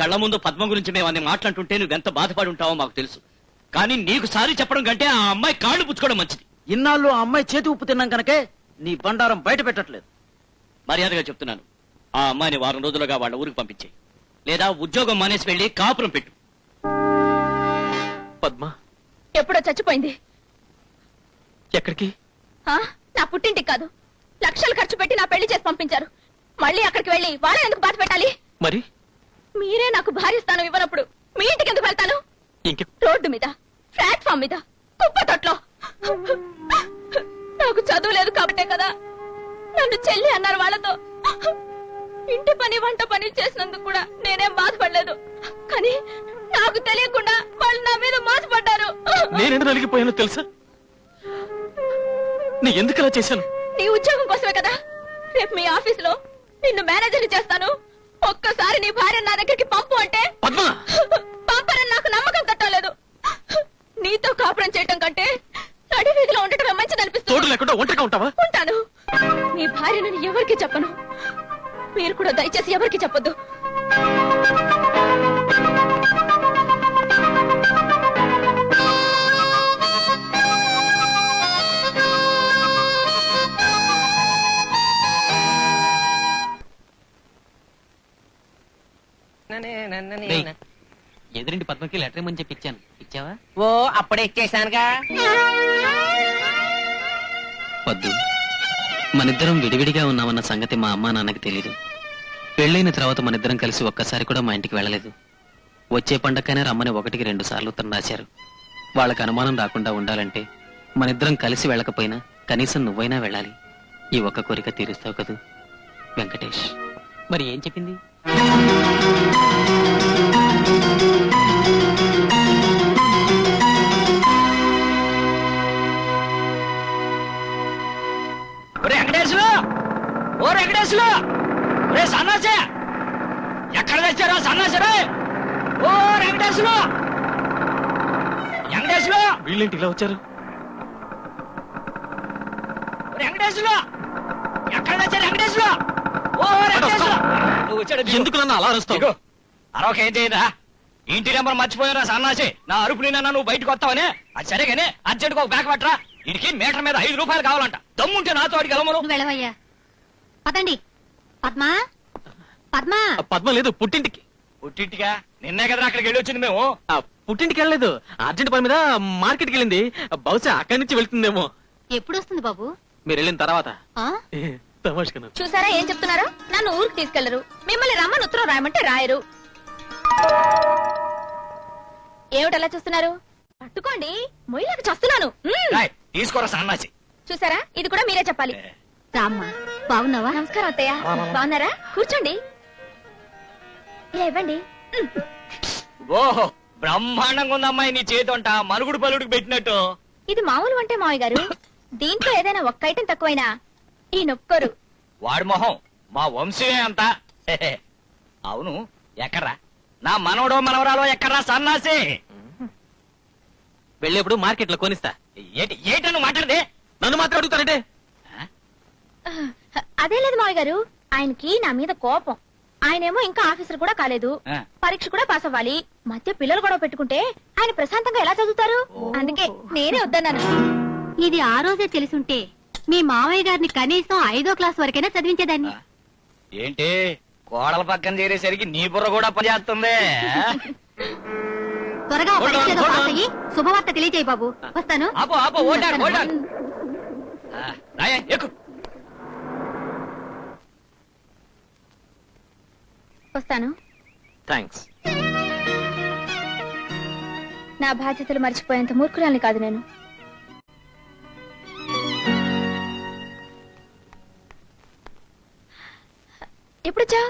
కళ్ళ ముందు పద్మ గురించి మేము అన్ని మాట్లాడుతుంటే నువ్వెంత బాధపడి ఉంటావో మాకు తెలుసు. కానీ నీకు సారి చెప్పడం కంటే ఆ అమ్మాయి కాళ్ళు పుచ్చుకోవడం మంచిది. ఇన్నాళ్ళు ఆ అమ్మాయి చేతి ఉప్పు తిన్నాం కనుకే నీ బండారం బయట పెట్టట్లేదు. మర్యాదగా చెప్తున్నాను. ఆ అమ్మాయిని వారం రోజులుగా వాళ్ళ ఊరికి పంపించేయి. లేదా ఉద్యోగం మానేసి వెళ్ళి కాపురం పెట్టు. పద్మ. ఎప్పుడో చచ్చిపోయింది. ఎక్కడికి? ఆ? నా పుట్టింటికి కాదు. లక్షలు ఖర్చు పెట్టి నా పెళ్ళి చేసి పంపించారు. మళ్ళీ అక్కడికి వెళ్ళి వాళ్ళని ఎందుకు బాధ పెట్టాలి? మరి? మీరే నాకు భార్య స్థానం ఇవ్వనప్పుడు మీ ఇంటికి ఎందుకు వెళ్తాను? రోడ్డు మీద ప్లాట్ఫామ్ మీద కుప్ప తొట్లో. నాకు చదువు లేదు కాబట్టే కదా నన్ను చెల్లి అన్నారు వాళ్ళతో. ఇంటి పని వంట పని చేసినందుకు కూడా నేనేం బాధపడలేదు. కానీ నాకు తెలియకుండా వాళ్ళు నా మీద మోసపడ్డారు. నేనెందుకు నలిగిపోయానో తెలుసా? నీ ఎందుకు ఇలా చేశాను? నీ ఉద్యోగం కోసమే కదా. రేపు మీ ఆఫీస్లో నిన్ను మేనేజర్ చేస్తాను. ఒక్కసారి నీ భార్య నా దగ్గరికి పంపు అంటే పంపరని నాకు నమ్మకం కట్టలేదు నీతో కాపురం చేయటం కంటే నడి వీధిలో ఉండటమే మంచిది అనిపిస్తుంది. లేకుండా ఒంటరిగా ఉంటావా? ఉంటాను. నీ భార్యను ఎవరికి చెప్పను? మీరు కూడా దయచేసి ఎవరికి చెప్పొద్దు? ఎదురింటి పద్మకి లెటర్ ఇమ్మని చెప్పి ఇచ్చాను. ఇచ్చావా? ఓ అప్పుడే ఇచ్చేసానుగా వద్దు మనిద్దరం విడివిడిగా ఉన్నామన్న సంగతి మా అమ్మా నాన్నకి తెలీదు. పెళ్ళైన తర్వాత మనిద్దరం కలిసి ఒక్కసారి కూడా మా ఇంటికి వెళ్ళలేదు. వచ్చే పండక్కనే రమ్మని ఒకటికి రెండు సార్లు ఉత్తరం రాశారు. వాళ్ళకి అనుమానం రాకుండా ఉండాలంటే మనిద్దరం కలిసి వెళ్ళకపోయినా కనీసం నువ్వైనా వెళ్ళాలి. ఈ ఒక్క కోరిక తీరుస్తావు కదూ వెంకటేష్. మరి ఏం చెప్పింది? ఓ వెంకటేశ్వరు ఒరే సన్నాసే! ఎక్కడ తెచ్చారా సన్నాసరే ఓ వెంకటేశ్వరు వెంకటేశ్వరు వీళ్ళేంటి ఇలా వచ్చారు? వెంకటేశ్వరు ఎక్కడ తెచ్చారు వెంకటేశ్వరు వచ్చాడు ఎందుకు నన్ను అలా అరుస్తావు? అరొక ఏం చేయరా ఇంటి నెంబర్ మర్చిపోయారా సన్నాసి. నా అరుపు నిన్న నువ్వు బయటకు వస్తావనే? అది సరేగానే అర్జెంట్ ఒక బ్యాక్ పట్టరా. ఇడికి మీటర్ మీద ఐదు రూపాయలు కావాలంట. దమ్ముంటే నాతో అడిగి వెళ్ళమను నువ్వు వెళ్ళవయ్యా. పదండి. పద్మా? పద్మా? పద్మ లేదు పుట్టింటికి. పుట్టింటిగా నిన్నే కదా అక్కడికి వెళ్ళి వచ్చింది మేము. ఆ పుట్టింటికి వెళ్ళలేదు. అర్జెంట్ పని మీద మార్కెట్కి వెళ్ళింది. బహుశా అక్కడి నుంచి వెళ్తుందేమో. ఎప్పుడు వస్తుంది బాబు? మీరు వెళ్ళిన తర్వాత. చూసారా ఏం చెప్తున్నారో? నన్ను ఊరికి తీసుకెళ్ళరు. మిమ్మల్ని రమ్మని ఉత్తరం రాయమంటే రాయరు. ఏమిటలా చూస్తున్నారు? పట్టుకోండి మొయ్యలకు చస్తున్నాను. తీసుకోరా సన్నాసి. చూసారా? ఇది కూడా మీరే చెప్పాలి. రామ్మా బాగున్నావా? నమస్కారం అత్తయ్య. బాగున్నారా? కూర్చోండి. ఇలా ఇవ్వండి. ఓహో బ్రహ్మాండంగా ఉంది అమ్మాయి నీ చేతి వంట మరుగుడు పలుడికి పెట్టినట్టు. ఇది మామూలు వంటే మావయ్య గారు. దీంట్లో ఏదైనా ఒక్క ఐటెం తక్కువైనా ఈ నొక్కరు వాడి మొహం మా వంశమే అంతా. అవును ఎక్కడ్రా? నా మనవడో మనవరాలో ఎక్కడ్రా సన్నాసి? వెళ్ళేప్పుడు మార్కెట్లో కొనిస్తా. ఏంటి ఏంటని మాట్లాడితే? నన్ను మాత్రం అడుగుతారంటే? అదే లేదు మావయ్య గారు ఆయనకి నా మీద కోపం. ఆయనేమో ఇంకా ఆఫీసర్ కూడా కాలేదు. పరీక్ష కూడా పాస్ అవ్వాలి. మధ్య పిల్లలు గొడవ పెట్టుకుంటే ఆయన ప్రశాంతంగా ఎలా చదువుతారు? అందుకే నేనే వద్దన్నాను. ఇది ఆ రోజే తెలుసుంటే మీ మావయ్య గారిని కనీసం ఐదో క్లాస్ వరకైనా చదివించేదాన్ని. ఏంటి? కోడల పక్కన చేరేసరికి నీ బుర్ర కూడా పనిచేస్తుంది త్వరగా పరీక్ష ఏదో పాస్. అయ్యి శుభవార్త తెలియజేయి బాబు. వస్తాను. ఆపో ఆపో ఓటాడు ఓటాడు రాయ ఎక్కు. వస్తాను. థ్యాంక్స్ నా బాధ్యతలు మర్చిపోయేంత మూర్ఖురాల్ని కాదు నేను. ఎప్పుడొచ్చా?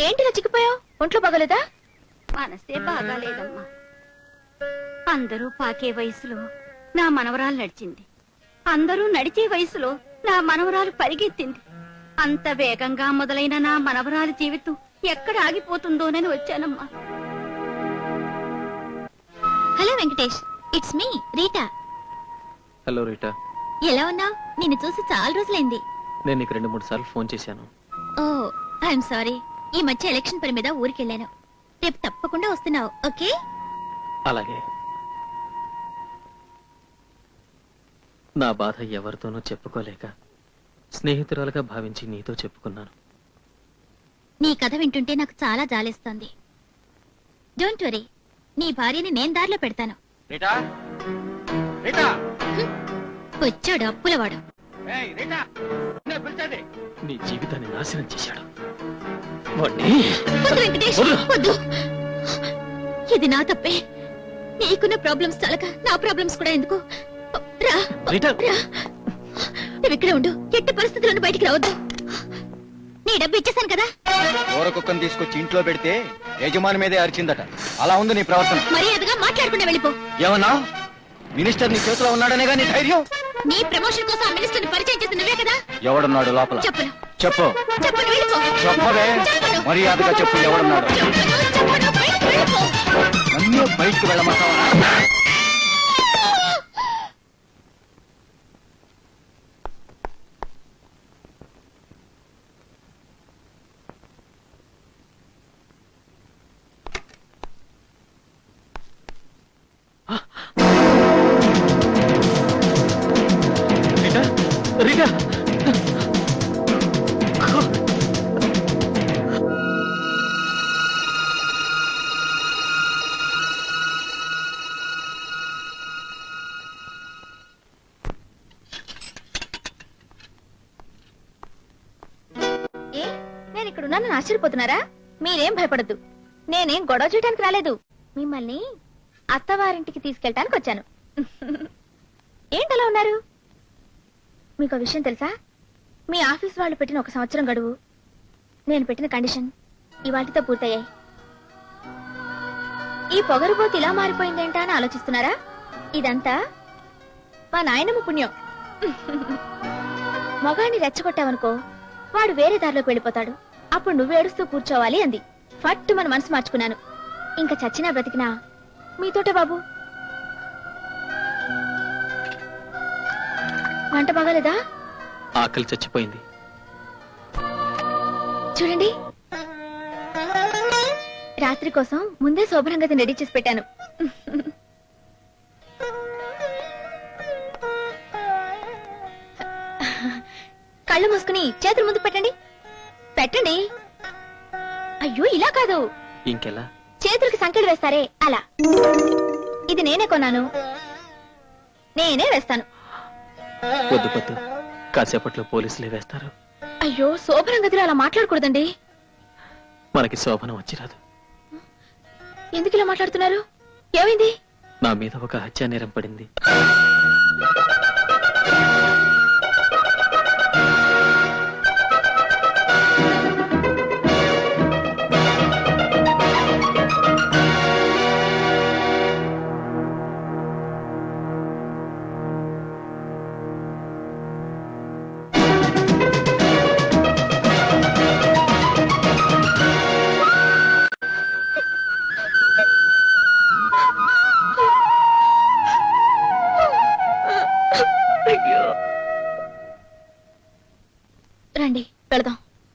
ఏంటి ఇలా చిక్కిపోయావు? ఒంట్లో బాగోలేదా? మనసే బాగాలేదమ్మా. అందరూ పాకే వయసులో నా మనవరాలు నడిచింది. అందరూ నడిచే వయసులో నా మనవరాలు పరిగెత్తింది. అంత వేగంగా మొదలైన నా మనవరాలు జీవితం ఎక్కడ ఆగిపోతుందోనని వచ్చానమ్మా. Hello Venkatesh it's me Rita. Hello Rita. ఎలా ఉన్నావు? నిన్ను చూసి చాలా రోజులైంది. నేను నీకు రెండు మూడు సార్లు ఫోన్ చేశాను. ఓ ఐఎమ్ సారీ ఈ మధ్య ఎలక్షన్ పని మీద ఊరికెళ్ళాను. రేపు తప్పకుండా వస్తున్నావు ఓకే? అలాగే. నా బాధ ఎవరితోనూ చెప్పుకోలేక స్నేహితురాలుగా భావించి నీతో చెప్పుకున్నాను. నీ కథ వింటుంటే నాకు చాలా జాలేస్తోంది. డోంట్ వరీ నీ భార్యని నేను దారిలో పెడతాను. వచ్చాడు అప్పులవాడు. నీ జీవితాన్ని నాశనం చేశాడు. ఇది నా తప్పే. నీకున్న ప్రాబ్లమ్స్ చాలక నా ప్రాబ్లమ్స్ కూడా ఎందుకు? రా నువ్వు ఇక్కడే ఉండు. ఎట్టి పరిస్థితులను బయటికి రావద్దు. నీ డబ్బు ఇచ్చేసాను కదా? కుక్కను తీసుకొచ్చి ఇంట్లో పెడితే యజమాని మీదే అరిచిందట. అలా ఉంది నీ ప్రవర్తన. మర్యాదగా మాట్లాడకుండా వెళ్ళిపో. ఏమన్నా? మినిస్టర్ నీ చేతిలో ఉన్నాడనేగా నీ ధైర్యం? నీ ప్రమోషన్ కోసం ఆ మినిస్టర్ పరిచయం చేసి నువ్వే కదా? ఎవడున్నాడు లోపల? చెప్పను. చెప్పు. చెప్పను వెళ్ళిపో. చెప్పవే. చెప్పను. మర్యాదగా చెప్పు ఎవడున్నాడు? చెప్పను చెప్పను వెళ్ళిపో. నన్ను బయటకు వెళ్ళమంటావా? ఇక్కడ ఉన్నానని ఆశ్చర్యపోతున్నారా? మీరేం భయపడద్దు. నేనేం గొడవ చేయడానికి రాలేదు. మిమ్మల్ని అత్తవారింటికి తీసుకెళ్ళటానికి వచ్చాను. ఏంటలా ఉన్నారు? మీకు విషయం తెలుసా? మీ ఆఫీస్ వాళ్ళు పెట్టిన ఒక సంవత్సరం గడువు. నేను పెట్టిన కండిషన్ ఇవాటితో పూర్తయ్యాయి. ఈ పొగరుబోతు ఇలా మారిపోయిందేంటా అని ఆలోచిస్తున్నారా? ఇదంతా మా నాయనమ్మ పుణ్యం. మొగాన్ని రెచ్చగొట్టావనుకో వాడు వేరే దారిలోకి వెళ్ళిపోతాడు. అప్పుడు నువ్వు ఏడుస్తూ కూర్చోవాలి అంది. ఫట్టు మన మనసు మార్చుకున్నాను. ఇంకా చచ్చినా బ్రతికినా మీతోటే బాబు. వంట బాగాలేదా? ఆకలి చచ్చిపోయింది. చూడండి. రాత్రి కోసం ముందే శోభనంగా రెడీ చేసి పెట్టాను. కళ్ళు మూసుకుని చేతులు ముందు పెట్టండి. పెట్టండి. అయ్యో ఇలా కాదు. ఇంకెలా? చేతులకి సంకెళ్ళు వేస్తారే అలా. ఇది నేనే కొన్నాను. నేనే వేస్తాను. వద్దు వద్దు. కాసేపట్లో పోలీసులే వేస్తారు. అయ్యో శోభనం గదిలో అలా మాట్లాడకూడదండి. మనకి శోభనం వచ్చిరాదు. ఎందుకు ఇలా మాట్లాడుతున్నారు? ఏమైంది? నా మీద ఒక హత్యా నేరం పడింది.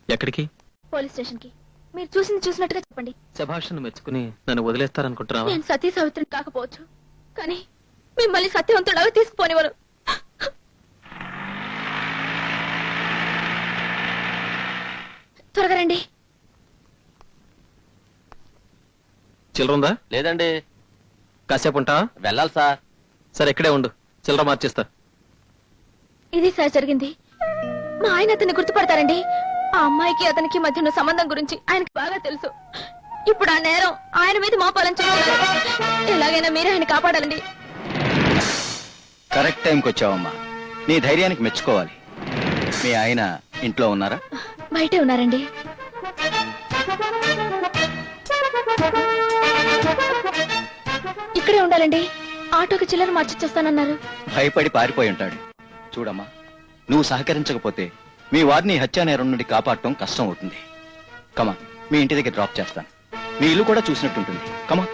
ఎక్కడికి? పోలీస్ స్టేషన్కి మీరు చూసింది చూసినట్టుగా చెప్పండి. శభాషను మెచ్చుకుని నన్ను వదిలేస్తారనుకుంటున్నావా? నేను సతీ సావిత్రిని కాకపోవచ్చు. కానీ మిమ్మల్ని సత్యవంతుడు తీసుకుపోనివ్వరు. త్వరగా రండి. చిల్లరుందా? లేదండి. కాసేపు ఉంటావా వెళ్ళాలి సార్. సరే ఇక్కడే ఉండు. చిల్లర మార్చేస్తా. ఇది సార్ జరిగింది. మా ఆయన అతన్ని గుర్తుపడతారండి. ఆ అమ్మాయికి అతనికి మధ్య ఉన్న సంబంధం గురించి ఆయనకి బాగా తెలుసు. ఇప్పుడు ఆ నేరం ఆయన మీద మోపాలని చెప్తున్నారు ఎలాగైనా మీరే ఆయన కాపాడాలండి. కరెక్ట్ టైంకి వచ్చావమ్మా. నీ ధైర్యానికి మెచ్చుకోవాలి. మీ ఆయన ఇంట్లో ఉన్నారా? బయటే ఉన్నారండి. ఇక్కడే ఉండాలండి. ఆటోకి చిల్లర మార్చిచ్చేస్తానన్నారు. భయపడి పారిపోయి ఉంటాడు. చూడమ్మా నువ్వు సహకరించకపోతే మీ వారిని హత్యానేరం నుండి కాపాడటం కష్టం అవుతుంది. కమా మీ ఇంటి దగ్గర డ్రాప్ చేస్తాను. మీ ఇల్లు కూడా చూసినట్టుంటుంది. కమా